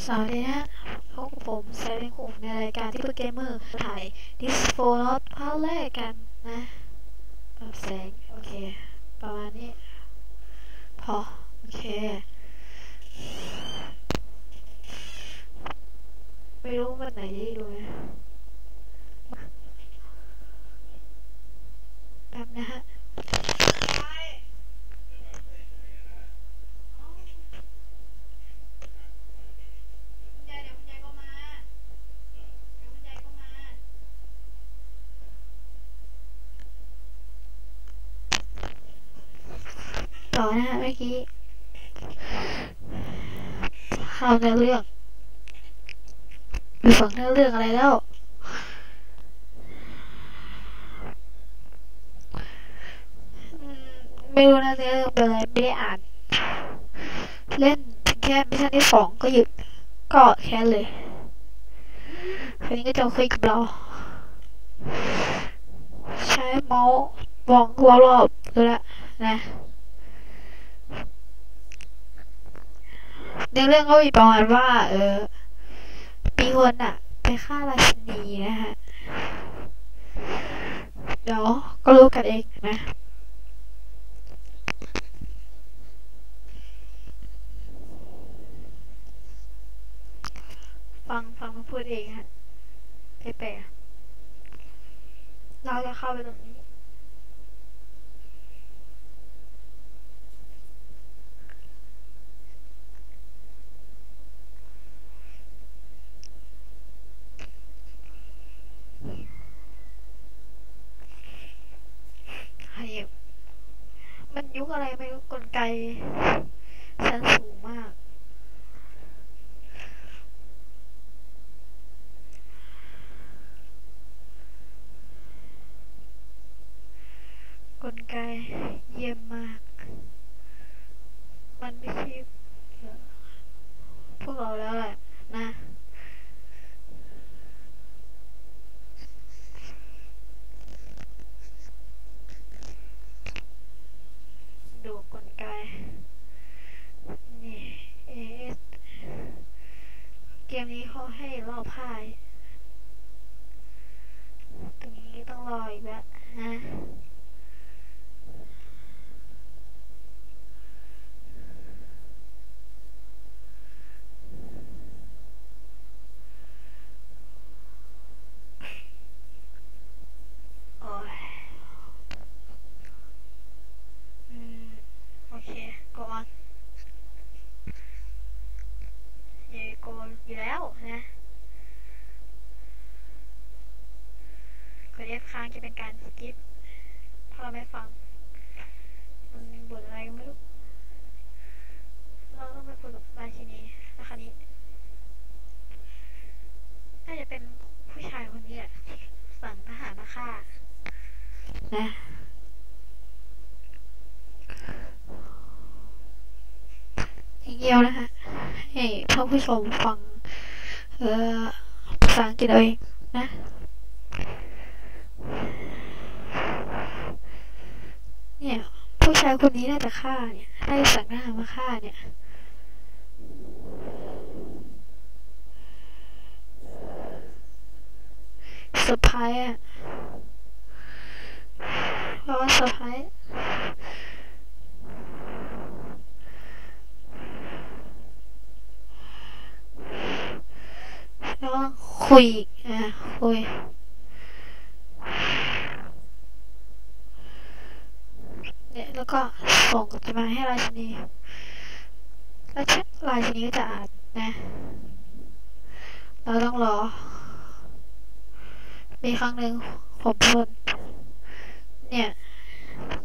สวัสดีฮะพบกับผมแซมคุงในรายการที่เพื่อเกมเมอร์ถ่ายดิสโฟนอตภาคแรกกันนะปรับแสง โอเค ประมาณนี้ พอ โอเค ไม่รู้วันไหนจะได้ดูนะแป๊บนะฮะ คุณยายเดี๋ยวคุณยายก็มา เดี๋ยวคุณยายก็มา ต่อนะฮะเมื่อกี้เข้าเนื้อเรื่องอยู่ฝั่งเนื้อเรื่องอะไรแล้วไม่รู้นะเนื้อเรื่องเป็นอะไรไม่ได้อ่าน เล่นถึงแค่มิชชั่นที่สองก็หยุดก็แค่เลยคราวนี้ก็จะคุยกับเรา ใช้เมาส์มองรอบๆดูและนะ ในเรื่องก็มีประมาณว่า เออมีคนอะไปฆ่าราชินีนะฮะ เดี๋ยวก็รู้กันเองนะฟังฟังมันพูดเองฮะเป๊ะๆเราจะเข้าไปตรงนี้ ยุคอะไรไม่รู้กลไกชั้นสูงมาก กลไกเยี่ยมมาก มันไม่ใช่พวกเราแล้วแหละนะ ดูกลไก นี่ AS เกมนี้เขาให้รอบพาย ตรงนี้ต้องรออีกแล้วนะ โอ้ย อืม โอเคก่อนเยโกนอยู่แล้วนะกด F ค้างจะ เป็นการสกิปถ้าเราไม่ฟังมันบ่นอะไรก็ไม่รู้ เราต้องไปคุยกับราชินีราคานี้น่าจะเป็นผู้ชายคนนี้แหละสั่งทหารมาฆ่านะอย่งเดียวนะฮะให้ท่านผู้ชมฟัง เออภาษาอังกฤษเอาเองนะ เนี่ย ผู้ชายคนนี้น่าจะฆ่าเนี่ยน่าจะสั่งทหามาฆ่าเนี่ยเซอร์ไพรส์อะเพราะว่าเซอร์ไพรส์แล้วคุยอีกอะคุย เนี่ย แล้วก็ส่งจดหมายให้ราชินีแล้วราชินีก็จะอ่านนะ เราต้องรอ มีครั้งหนึ่งผมชนเนี่ย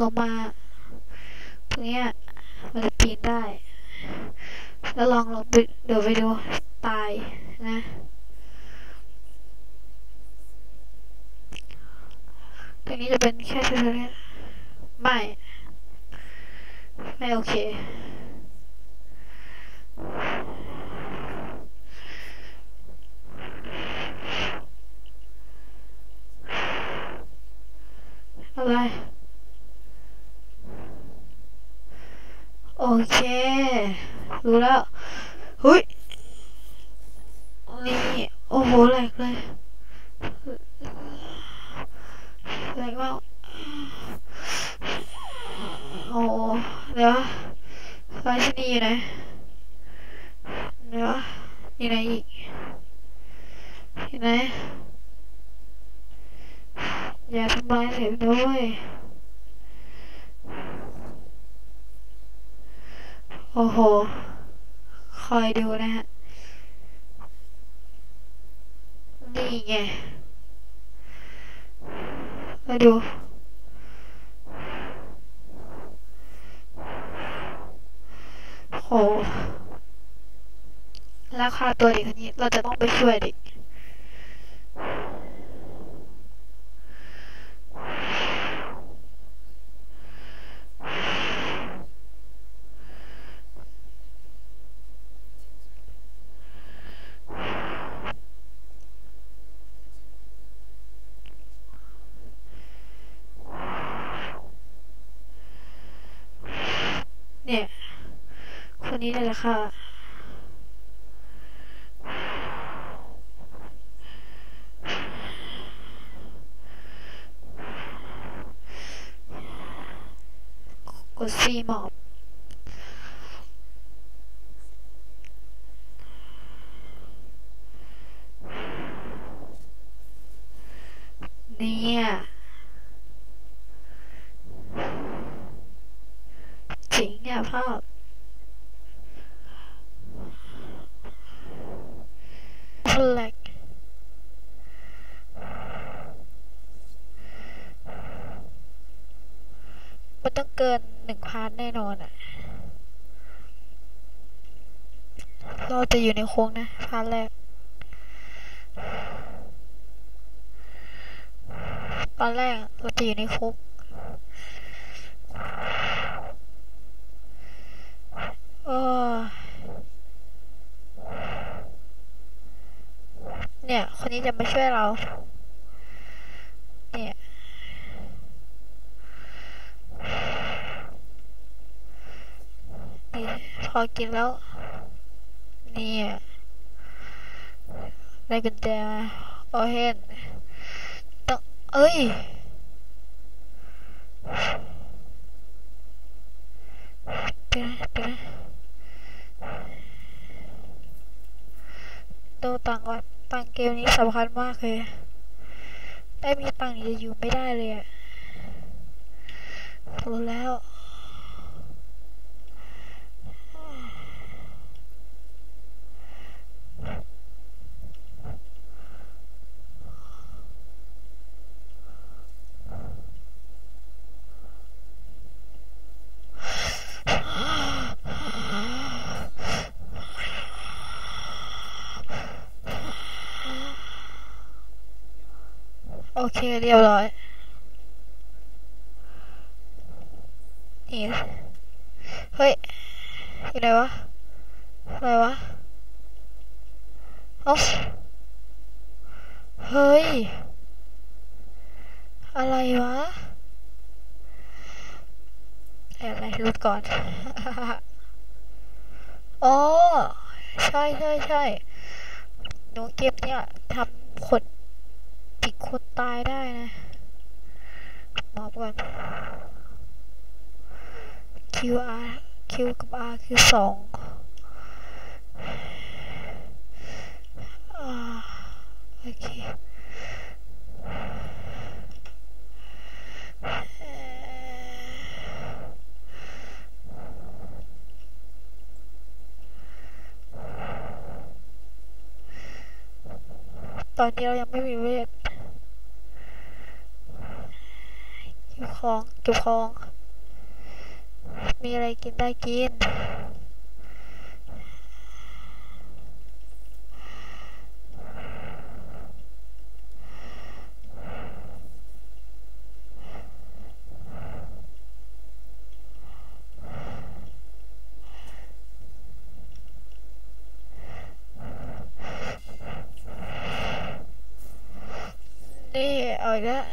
ลงมาตรงเนี้ยมันจะปีนได้ แล้วลองลงไปเดี๋ยวไปดู ตายนะตรงนี้จะเป็นแค่เท่านี้ไม่ ไม่โอเค อะไร โอเค รู้แล้วเฮ้ยโอ้โหแหลกเลยแหลกมากโอ้โห เดี๋ยวไฟที่นี่อยู่ไหนเดี๋ยวอยู่ไหนอีกอยู่ไหนอย่าทำลายเสียงด้วยโอ้โห คอยดูนะฮะ นี่ไงมาดู โหราคาตัวเด็กคนนี้เราจะต้องไปช่วยเด็ก นี้เลยแหละค่ะ กดซีหมอบเนี่ยจริงเนี่ยภาพ แหลก มันต้องเกินหนึ่งพันแน่นอนอะเราจะอยู่ในโค้งนะพาร์ทแรก ตอนแรกเราจะอยู่ในคุกเออเนี่ย คนนี้จะมาช่วยเรา เนี่ย นี่พ อกินแล้ว นี่ได้กุญแจมาโอเห็นต้องเอ้ยเดี๋ยวนะเดี๋ยวนะดูตังก่อนตังเกมนี้สำคัญมากเลยได้มีตังนี่จะอยู่ไม่ได้เลยอะรู้แล้ว โอเคเรียบร้อย นี่ เฮ้ยอยู่ไหนวะอะไรวะเอ้าเฮ้ย อะไรวะเอ้ยอะไรรุดก่อน อ๋อ ใช่ใช่ใช่หนูเกมเนี่ยทำคน ผิดคนตายได้นะมอบก่อน QR Q กับ R คือสองโอเคตอนนี้เรายังไม่มีเวทเก็บ ของเก็บของ มีอะไรกินได้กิน นี่เอาอีกแล้ว